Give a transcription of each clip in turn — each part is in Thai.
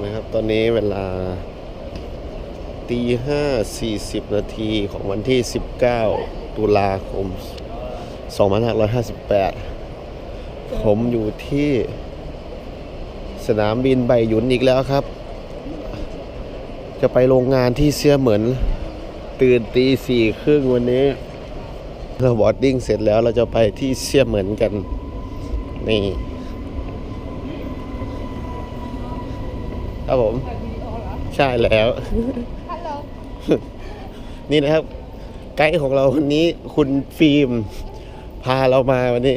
นะครับ ตอนนี้เวลาตีห้าสี่สิบนาทีของวันที่19ตุลาคม2558ผมอยู่ที่สนามบินใบหยุนอีกแล้วครับ จะไปโรงงานที่เสียเหมือน ตื่นตีสี่ครึ่งวันนี้ เราบอดดิ้งเสร็จแล้วเราจะไปที่เสียเหมือนกัน นี่ ครับผม ใช่แล้วฮัลโหลนี่นะครับ ไกด์ของเราวันนี้คุณฟิล์ม พาเรามาวันนี้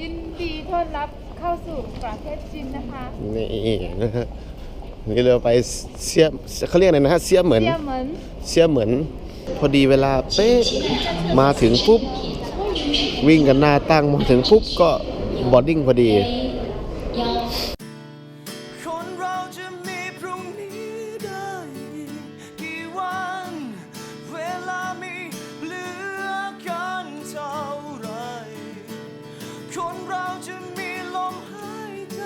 ยินดีต้อนรับเข้าสู่ประเทศจีนนะคะ นี่นะฮะนี่เราไปเสียเขาเรียกอะไรนะฮะเสียเหมือนเซียเหมือนเสียเหมือน พอดีเวลาเป๊ะมาถึงปุ๊บ วิ่งกันหน้าตั้งมาถึงปุ๊บก็บอร์ดดิ้งพอดี คนเราจะมีลมหายใจ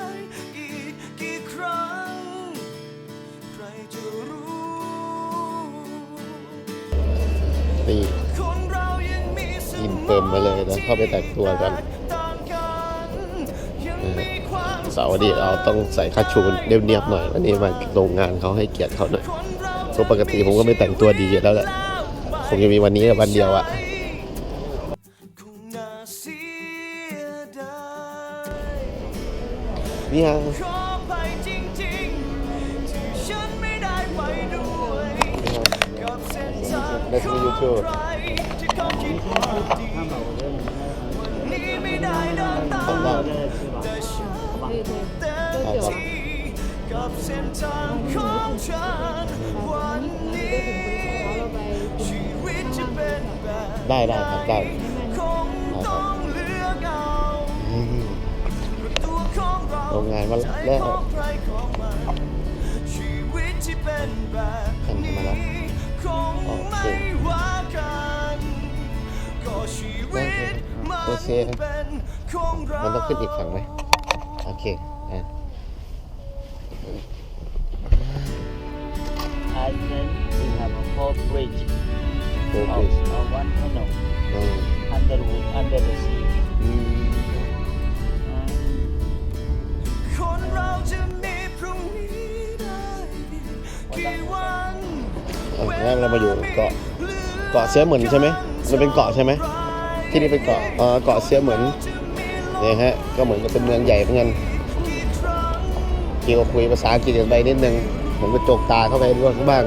อีกกี่ครั้ง ใครจะรู้นี่คนเรายังมีสกินเติมมาเลยแล้วเข้าไปแต่งตัวกัน ต่างกันยังมีความ เสาร์อาทิตย์เราต้องใส่คาชูเนียบๆหน่อยวันนี้มาโรงงานเขาให้เกียรติเขาหน่อยคนเราเพราะปกติผมก็ไม่แต่งตัวดีอยู่แล้วแหละคงจะมีวันนี้กับวันเดียวอะ ง meet you too ใครที่เขาคิดว่าดีวันนี้ไม่ได้เดินตามแต่ฉันเต็มที่กับเส้นทางของฉันวันนี้ชีวิตจะเป็นแบบได้ได้ครับได้ ของเราโรงงานวันแรกของใครของมันชีวิตที่เป็นแบบหันมาแล้วนี้คงโอเคไม่ว่ากันก็ชีวิตมันโอเคเป็นของเรามันต้องขึ้นอีกฝั่งไหมโอเคอะ and then we have a whole bridge โอ of เค uh, one tunnel อืม under under the sea. จะมีพรุ่งนี้ได้อีกกี่วัน อ่ะงั้นเรามาอยู่เกาะ เกาะเสียเหมือนใช่ไหมมันเป็นเกาะใช่ไหม ที่นี่เป็นเกาะเอ่อเกาะเสียเหมือนเนี่ยฮะ ก็เหมือนกับเป็นเมืองใหญ่เหมือนกันเกี่ยวกับคุยภาษาอังกฤษกันไปนิดนึง ผมก็จกตาเข้าไปด้วยบ้าง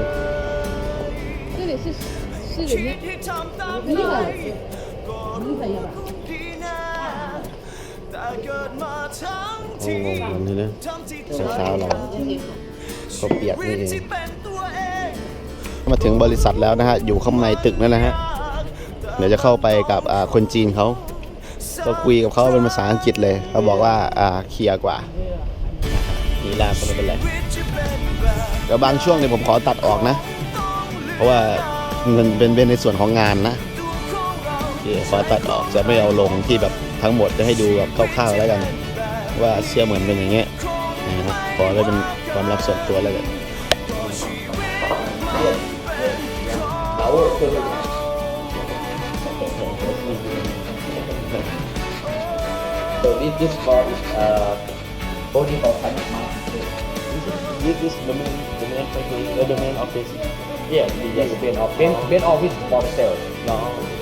这里是市里面 ที่ทำตาม นี่ ใจ เหรอ ก็รู้ว่าคงดีนะแต่เกิดมาทั้ งงงๆกันทีนะทั้งที่เช้าเราก็เปียกนี่เองมาถึงบริษัทแล้วนะฮะ อยู่ข้างในตึกนั่นนะฮะ เดี๋ยวจะเข้าไปกับอ่าคนจีนเขาก็คุยกับเขาเป็นภาษาอังกฤษเลย เขาบอกว่าอ่าเคลียร์กว่านีลาก็ไม่เป็นไรแต่บางช่วงเนี่ยผมขอตัดออกนะ เพราะว่ามันเป็นเป็นในส่วนของงานนะโอเคขอตัดออกจะไม่เอาลงที่แบบทั้งหมดจะให้ดูแบบคร่าวๆแล้วกัน ว่าเชื่อเหมือนเป็นอย่างเงี้ยนะครับขอไว้เป็นความลับส่วนตัวแล้วกัน so this this for uh, only for private market. This is the main the main factory, uh, the main office. Yeah, yes, the main office. Main, main office for the sales. No.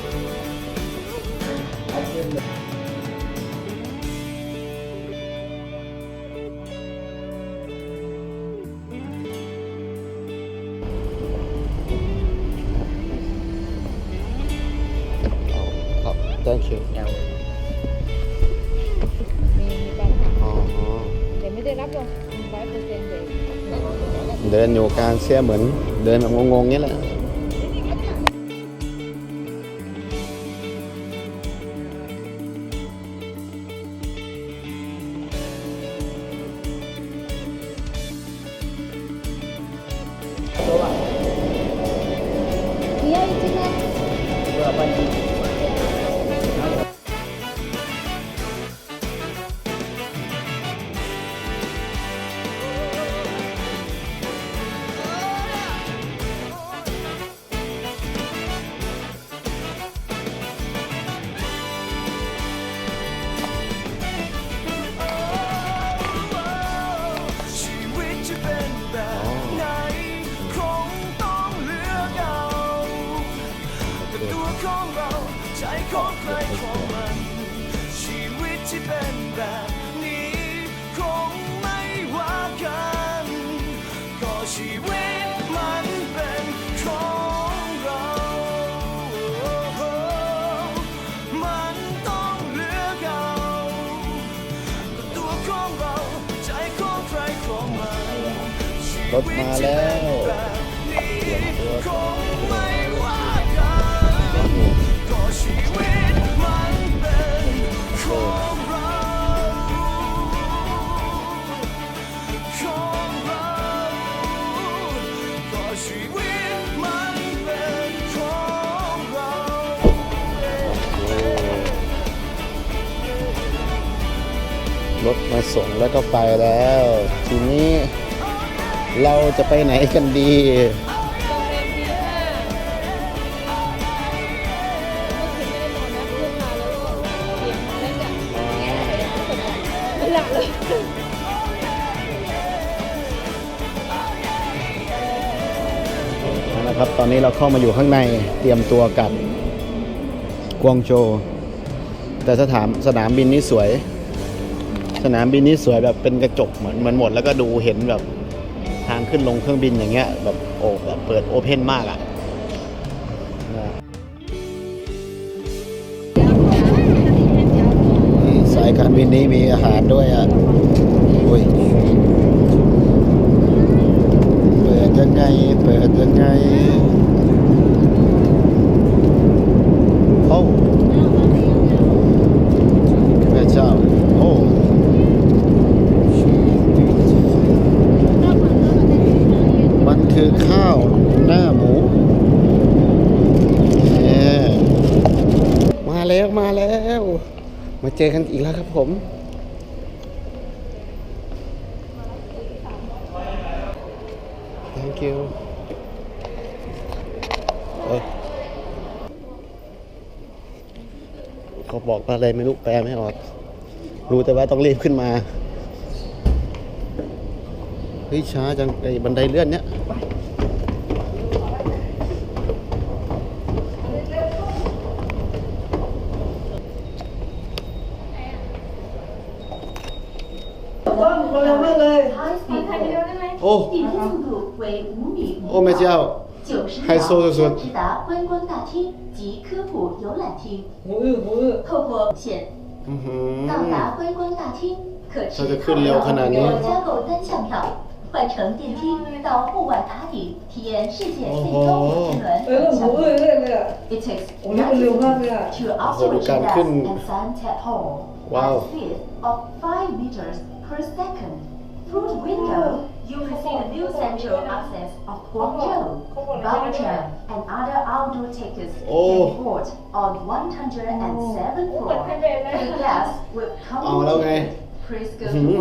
Thank you. มีมีใบหัก Oh. แต่ไม่ได้รับรองร้อยเปอร์เซ็นต์เลยเดินอยู่กลางเสื้อเหมือน เดินแบบงงๆเงี้ยแหละ เยอะจริงๆนะ vừa bên ของใครของมัน ชีวิตที่เป็นแบบนี้คงไม่ว่ากันก็ชีวิตมันเป็นของเรา มันต้องเหลือเก่าตัวของเราใจของใครของมันรถมาแล้ว มาส่งแล้วก็ไปแล้ว ทีนี้เราจะไปไหนกันดี นะครับ ตอนนี้เราเข้ามาอยู่ข้างในเตรียมตัวกับกวางโจ แต่สถานสนามบินนี้สวย สนามบินนี้สวยแบบเป็นกระจกเหมือนเหมือนหมดแล้วก็ดูเห็นแบบทางขึ้นลงเครื่องบินอย่างเงี้ยแบบโอ้แบบเปิดโอเพนมากอะ่ะนี่สายการบินนี้มีอาหารด้วยอะ่ะอุ้ยเปิดยังไง เปิดยังไงโอ้แม่เจ้าโอ้ มันคือข้าวหน้าหมูแหมมาแล้วมาแล้ว มา เจอกันอีกแล้วครับผม thank you เขาบอกอะไรไม่รู้แปลไม่ออก รู้แต่ว่าต้องรีบขึ้นมา เฮ้ยช้าจังไอ้บันไดเลื่อนเนี้ย 哦。电速度为五米。每九十秒直达观光大厅及科普游览厅。不不透过线。到达观光大厅可持套票加购单向票换乘电梯到户外塔顶体验世界最高摩天轮。to osterageandthatsandsandtheholewhilefifthofffivemeters per second. Through the window, you can see the new central access of Guangzhou, Baochang, and other outdoor tickets oh. can be bought on 107 floor. The guests will come oh, okay. go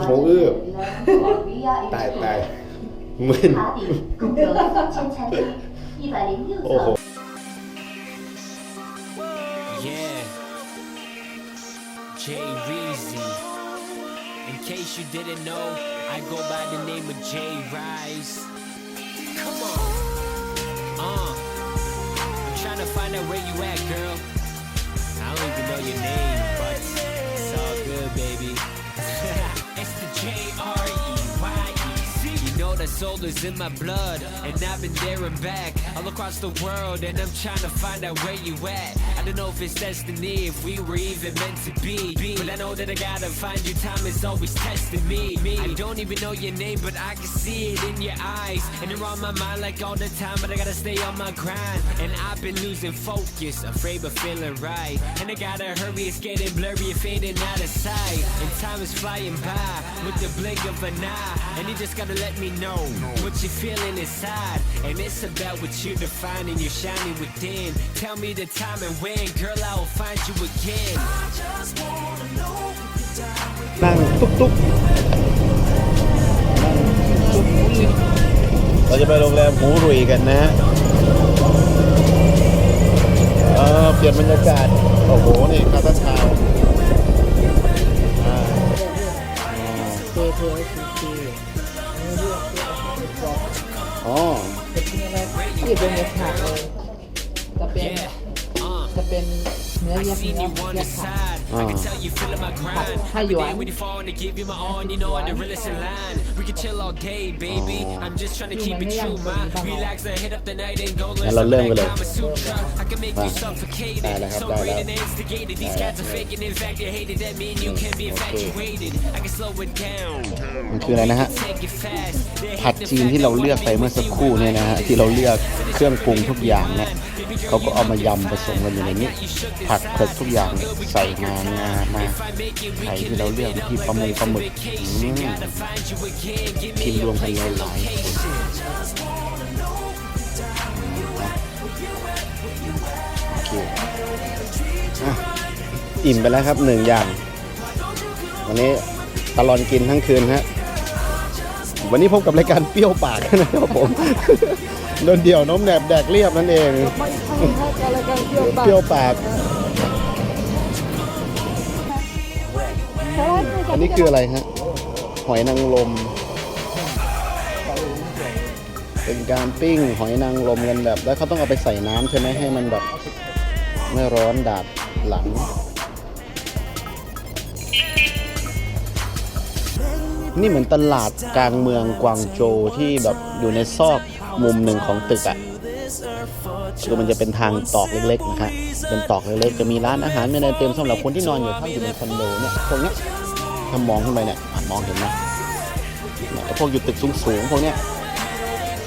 to learn Korea in school. มึนโอ้โห yeah. Jay Reezy. In case you didn't know, I go by the name of Jay Rise. Come on. Uh. I'm trying to find out where you at, girl. I don't even know your name, but it's all good, baby. it's the J R E Y E Z. You know that soul is in my blood, and I've been there and back, all across the world, and I'm trying to find out where you at. Don't know if it's destiny, if we were even meant to be, but I know that I gotta find you. Time is always testing me. I don't even know your name, but I can see it in your eyes, and you're on my mind like all the time. But I gotta stay on my grind, and I've been losing focus, afraid but feeling right, and I gotta hurry. It's getting blurry, and fading out of sight, and time is flying by with the blink of an eye, and you just gotta let me know what you're feeling inside, and it's about what you're defining. You're shining within. Tell me the time and when, friend Girl I will find you again นั่งตุ๊กตุ๊กเราจะไปโรงแรมหูรุยกันนะเออเปลี่ยนบรรยากาศ โอ้โห นี่คาตาชาวอ๋อเป็นอะไรที่อยู่บนบนฉากเลย เป็น เอแยกเนื้อแกว่านงั้นเราเริ่มกันเลยได้แล้วครับได้แล้ว มันคืออะไรนะฮะ ผัดจีนที่เราเลือกไปเมื่อสักครู่เนี่ยนะฮะที่เราเลือกเครื่องปรุงทุกอย่างเนี่ยเขาก็เอามายำผสมกันอยู่ในนี้ ผักเผือกทุกอย่างเนี่ยใส่งางามาไข่ที่เราเลือกที่ปลาหมึกปลาหมึกอืมกินรวมกันเลยหลายคนโอเคอะอิ่มไปแล้วครับหนึ่งอย่าง วันนี้ตลอดกินทั้งคืนฮะวันนี้พบกับรายการเปรี้ยวปากนะครับผมโดนเดี่ยวน้มแหนบแดกเรียบนั่นเองเปรี้ยวปาก อันนี้คืออะไรฮะ หอยนางรมเป็นการปิ้งหอยนางรมกันแบบ แล้วเขาต้องเอาไปใส่น้ำใช่ไหมให้มันแบบไม่ร้อนดาดหลัง นี่เหมือนตลาดกลางเมืองกวางโจวที่แบบอยู่ในซอกมุมหนึ่งของตึกอะ่ะ คือมันจะเป็นทางตอกเล็กๆนะครับเป็นตอกเล็กๆจะมีร้านอาหารไม่ได้เต็มสำหรับคนที่นอนอยู่พักอยู่ในคอนโดเนี่ยพวกเนี้ยถ้ามองขึ้นไปเนี่ยมองเห็นไหมเนี่ยพวกอยู่ตึกสูงๆพวกเนี้ย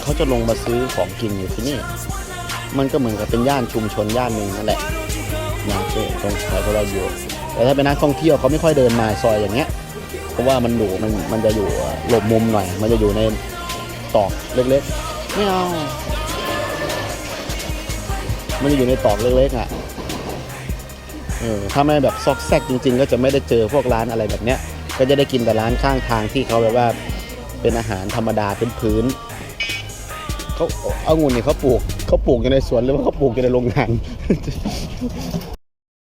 เขาจะลงมาซื้อของกินอยู่ที่นี่ มันก็เหมือนกับเป็นย่านชุมชนย่านหนึ่งนั่นแหละนะที่ตรงแถวที่เราอยู่แต่ถ้าเป็นนักท่องเที่ยวเขาไม่ค่อยเดินมาซอยอย่างเงี้ยเพราะว่ามันอยู่มันมันจะอยู่หลบมุมหน่อย มันจะอยู่ในตอกเล็กๆไม่เอา มันจะอยู่ในตอกเล็กๆอะเออถ้าไม่แบบซอกแซกจริง ๆ ก็จะไม่ได้เจอพวกร้านอะไรแบบเนี้ย ก็จะได้กินแต่ร้านข้างทางที่เขาแบบว่าเป็นอาหารธรรมดาเป็นพื้นเขาเอางุ่นนี่เขาปลูกเขาปลูกอยู่ในสวนหรือว่าเขาปลูกอยู่ในโรงงาน